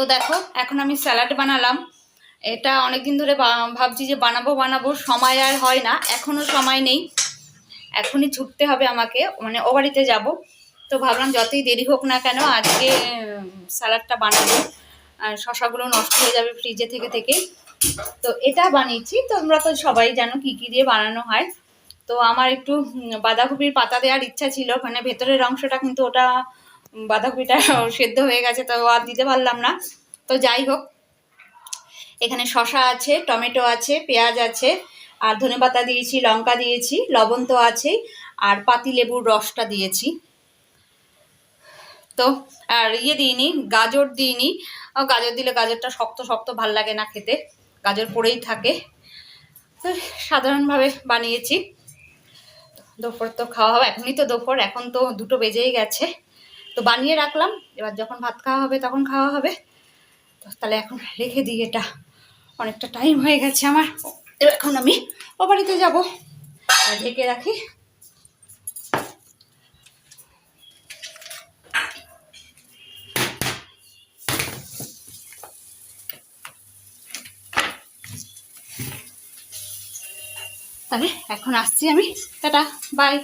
তো দেখো, এখন আমি স্যালাড বানালাম। এটা অনেক দিন ধরে ভাবছি যে বানাবো বানাবো, সময় আর হয় না এখনও সময় নেই। এখনই ছুটতে হবে আমাকে মানে ও বাড়িতে যাব। তো ভাবলাম যতই দেরি হোক না কেন, আজকে স্যালাডটা বানাবো। আর শশাগুলো নষ্ট হয়ে যাবে ফ্রিজে থেকে থেকে। তো এটা বানিয়েছি, তোমরা তো সবাই জানো কি কি দিয়ে বানানো হয়। তো আমার একটু বাঁধাকপির পাতা দেওয়ার ইচ্ছা ছিল মানে ভেতরের অংশটা কিন্তু ওটা বাঁধাকপিটা সেদ্ধ হয়ে গেছে, তো আর দিতে পারলাম না। তো যাই হোক, এখানে শশা আছে, টমেটো আছে, পেঁয়াজ আছে, আর ধনেপাতা দিয়েছি, লঙ্কা দিয়েছি, লবণ তো আছেই, আর পাতি লেবুর রসটা দিয়েছি। তো আর ইয়ে দিইনি, গাজর দিইনি। গাজর দিলে গাজরটা শক্ত শক্ত ভালো লাগে না খেতে, গাজর পড়েই থাকে। তো সাধারণভাবে বানিয়েছি। দুপুর তো খাওয়া হবে, এখনই তো দুপুর, এখন তো দুটো বেজেই গেছে। তো বানিয়ে রাখলাম। এবার যখন ভাত খাওয়া হবে তখন খাওয়া হবে। তো তাহলে এখন রেখে দিই এটা। অনেকটা টাইম হয়ে গেছে আমার। এবার এখন আমি ও বাড়িতে যাব। ঢেকে রাখি। তাহলে এখন আসছি আমি। Tata bye